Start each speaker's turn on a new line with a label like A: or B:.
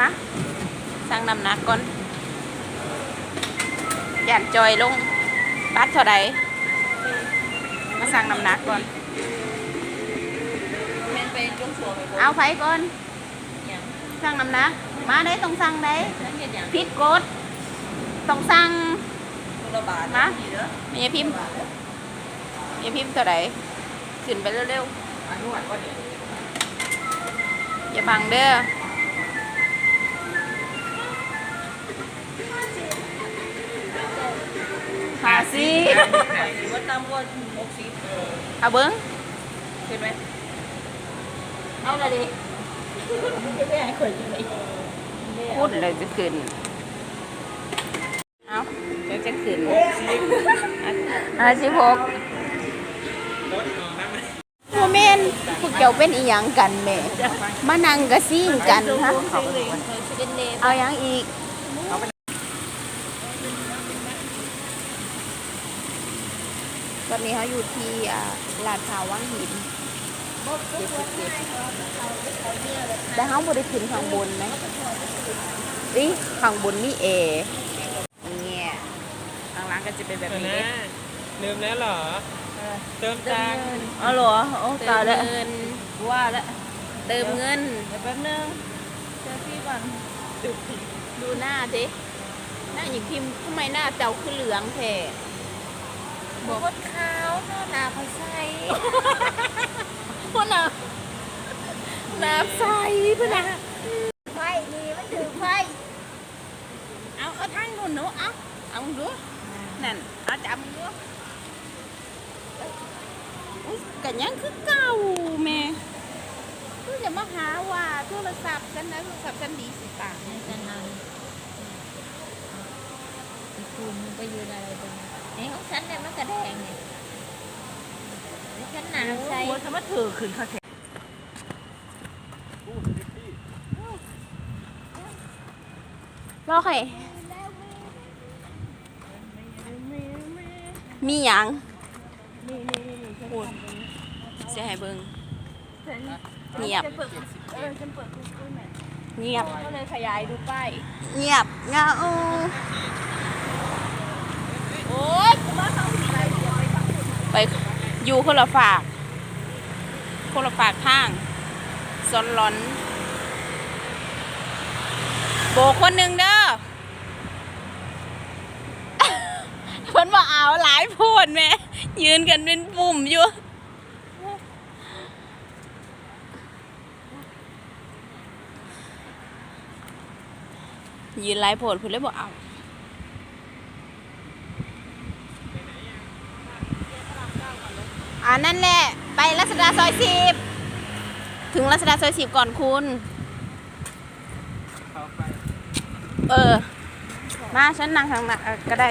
A: มาสั่งน้ำหนักก่อนหยานจอยลงบัตรเท่าใดมาสั่งน้ำหนักก่อน
B: แม่นไปจงสัวไปบ่
A: เอาไฟก่อน
B: หยัง
A: สั่งน้ำหนักมาได้ต้องสั่งได้
B: นั่นเฮ็ดหยัง
A: พิดกดต้องสั่ง
B: คนละบาท
A: มา
B: นี่เด้อ
A: มีพิมพ์มีพิมพ์เท่าใดขึ้นไปเร็ว
B: อันนวดก็ดี
A: ๆอย่าบังเด้อ เอาเบิ้ง
B: เห็นไหม
A: เอาเลยดิ
B: ไม่ให้ข่อยอยู่ไหน
A: พูดเลยจะขึ้นเอาเดี๋ยวจะขึ้นอาสิบหกโมเมนต์พวกเจ้าเป็นอีหยังกันแหม่มานั่งกระซิ่งกันฮะเอาหยังอีก ต อนนี้เขาอยู่ที่อ่าลาดพร้าววังหินแต่เขาบริขึ้นข้างบนไหมอีข้างบนนี่เอเนี่ยข้างล่างก็จะเป็นแบบ
C: เดี๋ยว
A: นี้
C: นะลืมแล้วเหรอเติมตังค์
A: อ๋อเหรอโอ้
B: เติ
A: ตาย
B: ม
A: แล้ว
B: เงินว่าแล้ว
A: เติมเงิน
B: เดี๋ยวแป๊บนึงเจอพี่ก่อน
A: ดูหน้าสิหน้าอย่างพิมพ์ทำไมหน้าเจ้าคือเหลืองแท้
B: บอกว่าขาวหน้าหนาเขาใส
A: พวกน่ะน้ำใสพวกน่ะ
B: ไฟนี่มันถือไฟ
A: เอาเอาทางนู้นหนูเอาเอาดูนั่นเอาจับดูอุ๊ยกันยังคือเก่าแม่คือจะมาหาว่าโทรศัพท์ฉันนะโทรศัพท์ฉันดีสิต่าง
B: กันนานคุณมันก็อยู่อะไรตรงนี้ ฉันเนี่ยมันกระแดงเนี่ยไอ้ฉันหนาใส
A: โอ้ยทำไมถือขึ้นค่ะแท้รอใครมีหยังพูดเสียให้เบิ่งเงียบ
B: เออฉันเปิด Google Map
A: เงียบ
B: ก็เลยขยายดูป้าย
A: เงียบเงา
B: โอ๊ยมาเข้าที่ ไป
A: อยู่คนละฝาก คนละฝากทางซอนหลอน โบคนหนึ่งเด้อเพิ่นว่าเอาหลายโพดแม่ยืนกันเป็นปุ่มอยู่ยืนหลายโพดเพิ่นเลยบอกเอา อ่านั่นแหละ ไปรัชดาซอยสิบถึงรัชดาซอยสิบก่อนคุณ
C: เข้าไป
A: เออ มาฉันนั่งทางนั้นเออก็ได้